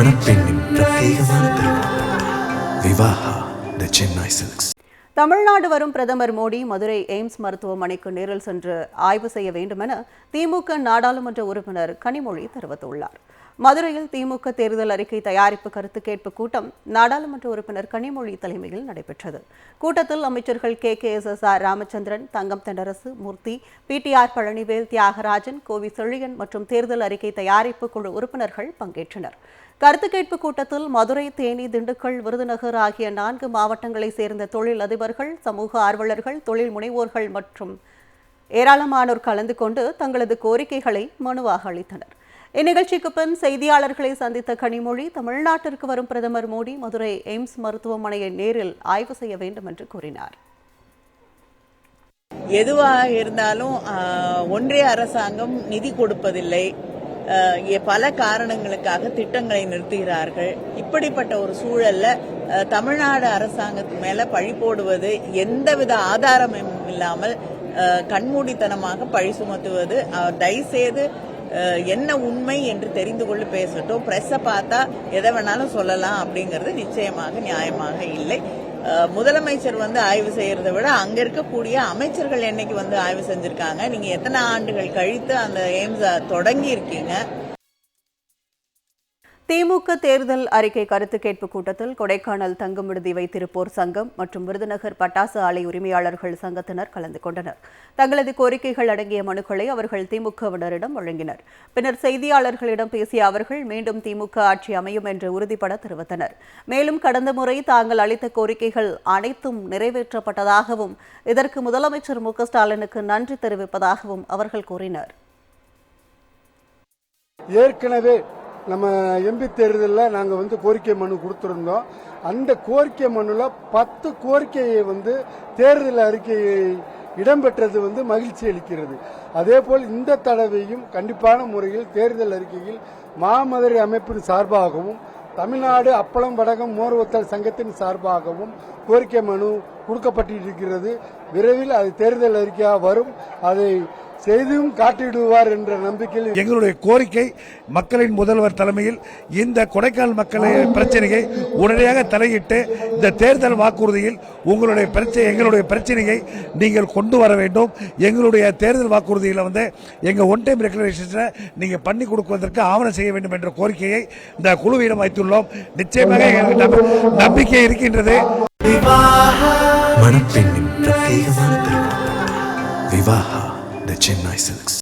மணப்பெண்ணின் பிரத்யேகமான Vivaha the Chennai Silks. Tamil Nadu வரும் பிரதமர் மோடி மதுரை எய்ம்ஸ் மருத்துவமனைக்கு நேரில் சென்று ஆய்வு செய்ய வேண்டுமென திமுக நாடாளுமன்ற உறுப்பினர் கனிமொழி தெரிவித்துள்ளார். மதுரையில் திமுக தேர்தல் அறிக்கை தயாரிப்பு கருத்து கேட்பு கூட்டம் நாடாளுமன்ற உறுப்பினர் கனிமொழி தலைமையில் நடைபெற்றது. கூட்டத்தில் அமைச்சர்கள் K. K. S. S. R. Ramachandran Thangam Thennarasu Moorthy PTR Palanivel Thiagarajan Kovi Chezhiyan மற்றும் தேர்தல் அறிக்கை தயாரிப்பு குழு உறுப்பினர்கள் பங்கேற்றனர். கருத்து கேட்பு கூட்டத்தில் மதுரை தேனி திண்டுக்கல் விருதுநகர் ஆகிய நான்கு மாவட்டங்களைச் சேர்ந்த தொழில் அதிபர்கள் சமூக ஆர்வலர்கள் தொழில் முனைவோர்கள் மற்றும் ஏராளமானோர் கலந்து கொண்டு தங்களது கோரிக்கைகளை மனுவாக அளித்தனர். இந்நிகழ்ச்சிக்கு பின் செய்தியாளர்களை சந்தித்த கனிமொழி தமிழ்நாட்டிற்கு வரும் பிரதமர் மோடி மதுரை எய்ம்ஸ் மருத்துவமனையை நேரில் ஆய்வு செய்ய வேண்டும் என்று கூறினார். எதுவாக இருந்தாலும் ஆஹ், ஒன்றிய அரசாங்கம் நிதி கொடுப்பதில்லை. பல காரணங்களுக்காக திட்டங்களை நிறுத்துகிறார்கள். இப்படிப்பட்ட ஒரு சூழல்ல தமிழ்நாடு அரசாங்கத்து மேல பழி போடுவது எந்தவித ஆதாரமும் இல்லாமல் ஆஹ், கண்மூடித்தனமாக பழி சுமத்துவது தயவுசெய்து என்ன உண்மை என்று தெரிந்து கொண்டு பேசட்டும். ப்ரெஸ்ஸை பார்த்தா எதை வேணாலும் சொல்லலாம் அப்படிங்கிறது நிச்சயமாக நியாயமாக இல்லை. முதலமைச்சர் வந்து ஆய்வு செய்யறதை விட அங்க இருக்கக்கூடிய அமைச்சர்கள் என்னைக்கு வந்து ஆய்வு செஞ்சிருக்காங்க? நீங்க எத்தனை ஆண்டுகள் கழித்து அந்த எய்ம்ஸ் தொடங்கி இருக்கீங்க திமுக தேர்தல் அறிக்கை கருத்து கேட்பு கூட்டத்தில் கொடைக்கானல் தங்கும் விடுதி வைத்திருப்போர் சங்கம் மற்றும் விருதுநகர் பட்டாசு ஆலை உரிமையாளர்கள் சங்கத்தினர் கலந்து கொண்டனர். தங்களது கோரிக்கைகள் அடங்கிய மனுக்களை அவர்கள் திமுகவினரிடம் வழங்கினர். பின்னர் செய்தியாளர்களிடம் பேசிய அவர்கள் மீண்டும் திமுக ஆட்சி அமையும் என்று உறுதிபட தெரிவித்தனர். மேலும் கடந்த முறை தாங்கள் அளித்த கோரிக்கைகள் அனைத்தும் நிறைவேற்றப்பட்டதாகவும் இதற்கு முதலமைச்சர் மு ஸ்டாலினுக்கு நன்றி தெரிவிப்பதாகவும் அவர்கள் கூறினர். ஏற்கனவே நம்ம எம்பி தேர்தலில் நாங்கள் வந்து கோரிக்கை மனு கொடுத்துருந்தோம். அந்த கோரிக்கை மனுவில் பத்து கோரிக்கையை வந்து தேர்தல் அறிக்கையை இடம்பெற்றது வந்து மகிழ்ச்சி அளிக்கிறது. அதே போல் இந்த தடவையும் கண்டிப்பான முறையில் தேர்தல் அறிக்கையில் மாமதுரை அமைப்பின் சார்பாகவும் தமிழ்நாடு அப்பளம் வடகம் மோர்வத்தல் சங்கத்தின் சார்பாகவும் கோரிக்கை மனு கொடுக்கப்பட்டிருக்கிறது. விரைவில் அது தேர்தல் அறிக்கையாக வரும். அதை செய்தும் காட்டிவிடுவார் என்ற நம்பிக்கையில் எங்களுடைய கோரிக்கை மக்களின் முதல்வர் தலைமையில் இந்த கொடைக்கானல் மக்களின் பிரச்சனையை உடனடியாக தலையிட்டு இந்த தேர்தல் வாக்குறுதியில் உங்களுடைய பிரச்சனை எங்களுடைய பிரச்சனையை நீங்கள் கொண்டு வர வேண்டும். எங்களுடைய தேர்தல் வாக்குறுதியில் வந்து எங்க ஒன் டைம் ரெகுலேஷனை நீங்க பண்ணி கொடுப்பதற்கு ஆவணம் செய்ய வேண்டும் என்ற கோரிக்கையை இந்த குழுவிடம் வைத்துள்ளோம். நிச்சயமாக எங்களுக்கு நம்ப- நம்பிக்கை இருக்கின்றது. மணப்பெண்ணின் பிரத்யேகமான விவாஹா த சென்னை சில்க்ஸ்